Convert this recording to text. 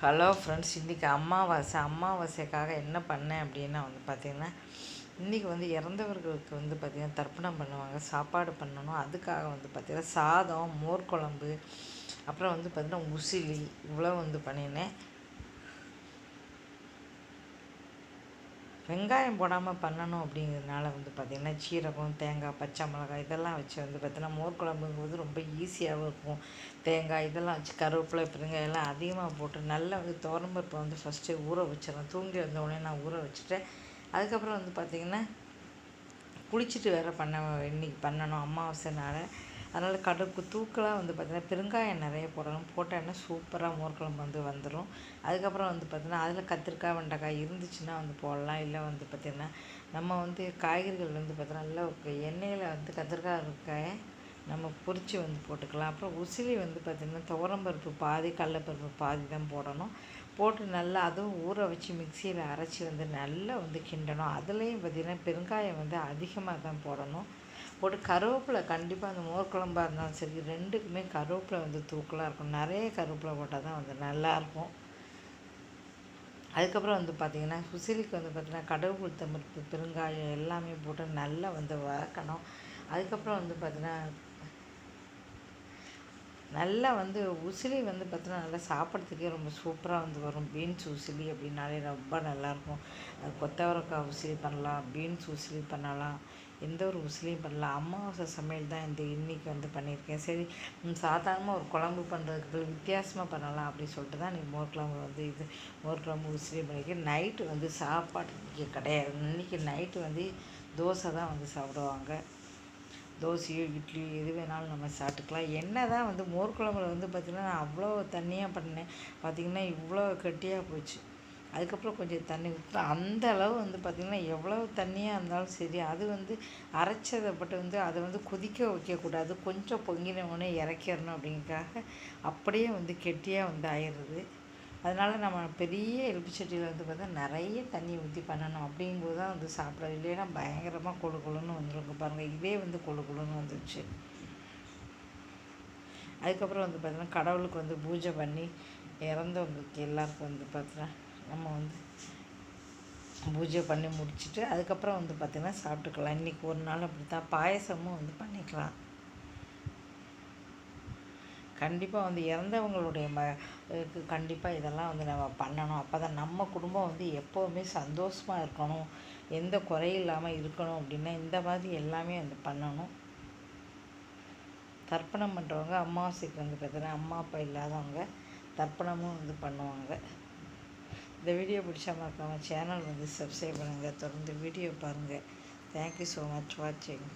Hello friends இன்றைக்கி அமாவாசை அமாவாசைக்காக என்ன பண்ணேன் அப்படின்னா வந்து பார்த்திங்கன்னா இன்றைக்கி வந்து இறந்தவர்களுக்கு வந்து பார்த்திங்கன்னா தர்ப்பணம் பண்ணுவாங்க சாப்பாடு பண்ணணும். அதுக்காக வந்து பார்த்திங்கன்னா சாதம் மோர் குழம்பு அப்புறம் வந்து பார்த்திங்கன்னா உசிலி இவ்வளோ வந்து பண்ணினேன் வெங்காயம் போடாமல் பண்ணணும் அப்படிங்கிறதுனால வந்து பார்த்திங்கன்னா சீரகம் தேங்காய் பச்சை மிளகாய் இதெல்லாம் வச்சு வந்து பார்த்திங்கன்னா மோர் குழம்புங்கும்போது ரொம்ப ஈஸியாகவும் இருக்கும். தேங்காய் இதெல்லாம் வச்சு கருவேப்பிலை பெருங்காயம் எல்லாம் அதிகமாக போட்டு நல்லா வந்து தோரம்பருப்பை வந்து ஃபஸ்ட்டு ஊற வச்சிடறேன் தூங்கி வந்தவுடனே நான் ஊற வச்சுட்டேன் அதுக்கப்புறம் வந்து பார்த்திங்கன்னா குளிச்சுட்டு வேறு பண்ண இன்றைக்கி பண்ணணும் அமாவாசைனால. அதனால் கடுப்பு தூக்கலாக வந்து பார்த்திங்கன்னா பெருங்காயம் நிறைய போடணும். போட்டோன்னா சூப்பராக மோர்க்குழம்பு வந்து வந்துடும் அதுக்கப்புறம் வந்து பார்த்திங்கன்னா அதில் கத்திரிக்காய் வெண்டைக்காய் இருந்துச்சுன்னா வந்து போடலாம். இல்லை வந்து பார்த்திங்கன்னா நம்ம வந்து காய்கறிகள் வந்து பார்த்திங்கன்னா நல்லா எண்ணெயில் வந்து கத்திரிக்காய் இருக்காய நம்ம பொரித்து வந்து போட்டுக்கலாம். அப்புறம் உசிலி வந்து பார்த்திங்கன்னா துவரம்பருப்பு பாதி கடலப்பருப்பு பாதி தான் போடணும். போட்டு நல்லா அதுவும் ஊற வச்சு மிக்சியில் அரைச்சி வந்து நல்லா வந்து கிண்டணும். அதுலேயும் பார்த்திங்கன்னா பெருங்காயம் வந்து அதிகமாக தான் போடணும். போட்டு கருவேப்பிலை கண்டிப்பாக அந்த மோர் குழம்பாக இருந்தாலும் சரி ரெண்டுக்குமே கருவேப்பிலை வந்து தூக்கலாக இருக்கும். நிறைய கருவேப்பிலை போட்டால் தான் வந்து நல்லாயிருக்கும் அதுக்கப்புறம் வந்து பார்த்திங்கன்னா உசிலிக்கு வந்து பார்த்திங்கன்னா கடவுள் கொடுத்த பெருங்காயம் எல்லாமே போட்டு நல்லா வந்து வதக்கணும். அதுக்கப்புறம் வந்து பார்த்திங்கன்னா நல்லா வந்து உசிலி வந்து பார்த்தோன்னா நல்லா சாப்பிட்றதுக்கே ரொம்ப சூப்பராக வந்து வரும். பீன்ஸ் உசிலி அப்படின்னாலே ரொம்ப நல்லாயிருக்கும் கொத்தவரக்காய் உசிலி பண்ணலாம் பீன்ஸ் உசிலி பண்ணலாம் எந்த ஒரு உசிலியும் பண்ணலாம். அமாவாசை சமையல் தான் இந்த இன்றைக்கி வந்து பண்ணியிருக்கேன். சரி சாதாரணமாக ஒரு குழம்பு பண்ணுறதுக்கு வித்தியாசமாக பண்ணலாம் அப்படின்னு சொல்லிட்டு தான் இன்றைக்கி மோர் குழம்பு வந்து இது மோர் குழம்பு உசிலி பண்ணியிருக்கேன். நைட்டு வந்து சாப்பாடு கிடையாது. இன்றைக்கி நைட்டு வந்து தோசை தான் வந்து சாப்பிடுவாங்க. தோசையோ இட்லியோ எது வேணாலும் நம்ம சாப்பிட்டுக்கலாம். என்ன தான் வந்து மோர் குழம்புல வந்து பார்த்திங்கன்னா நான் அவ்வளோ தண்ணியாக பண்ணேன். பார்த்திங்கன்னா இவ்வளோ கட்டியாக போச்சு. அதுக்கப்புறம் கொஞ்சம் தண்ணி ஊற்றி அந்த அளவு வந்து பார்த்திங்கன்னா எவ்வளோ தண்ணியாக இருந்தாலும் சரி அது வந்து அரைச்சதை பட்டு வந்து அதை வந்து கொதிக்க வைக்கக்கூடாது. கொஞ்சம் பொங்கின உடனே இறக்கிடணும் அப்படிங்கிறதுக்காக அப்படியே வந்து கெட்டியாக வந்து ஆயிடுது அதனால் நம்ம பெரிய எலும்பு செடியில் வந்து பார்த்தா நிறைய தண்ணி ஊற்றி பண்ணணும். அப்படிங்கும்போது தான் வந்து சாப்பிட இல்லைன்னா பயங்கரமாக கொழு கொழுன்னு வந்துருங்க பாருங்கள் இதே வந்து கொழு கொழுன்னு வந்துருச்சு. அதுக்கப்புறம் வந்து பார்த்தோன்னா கடவுளுக்கு வந்து பூஜை பண்ணி இறந்தவங்களுக்கு எல்லாருக்கும் வந்து பார்த்தோன்னா நம்ம வந்து பூஜை பண்ணி முடிச்சுட்டு அதுக்கப்புறம் வந்து பார்த்திங்கன்னா சாப்பிட்டுக்கலாம். இன்றைக்கி ஒரு நாள் அப்படி தான் பாயசமும் வந்து பண்ணிக்கலாம். கண்டிப்பாக வந்து இறந்தவங்களுடைய ம கண்டிப்பாக இதெல்லாம் வந்து நம்ம பண்ணணும். அப்போ தான் நம்ம குடும்பம் வந்து எப்போவுமே சந்தோஷமாக இருக்கணும். எந்த குறையும் இல்லாமல் இருக்கணும் அப்படின்னா இந்த மாதிரி எல்லாமே வந்து பண்ணணும். தர்ப்பணம் பண்ணுறவங்க அம்மாவாசைக்கு வந்து பார்த்தீங்கன்னா அம்மா அப்பா இல்லாதவங்க தர்ப்பணமும் வந்து பண்ணுவாங்க. இந்த வீடியோ பிடிச்சா மறக்காமல் சேனல் வந்து சப்ஸ்கிரைப் பண்ணுங்கள் தொடர்ந்து வீடியோ பாருங்கள் தேங்க்யூ ஸோ மச் வாட்சிங்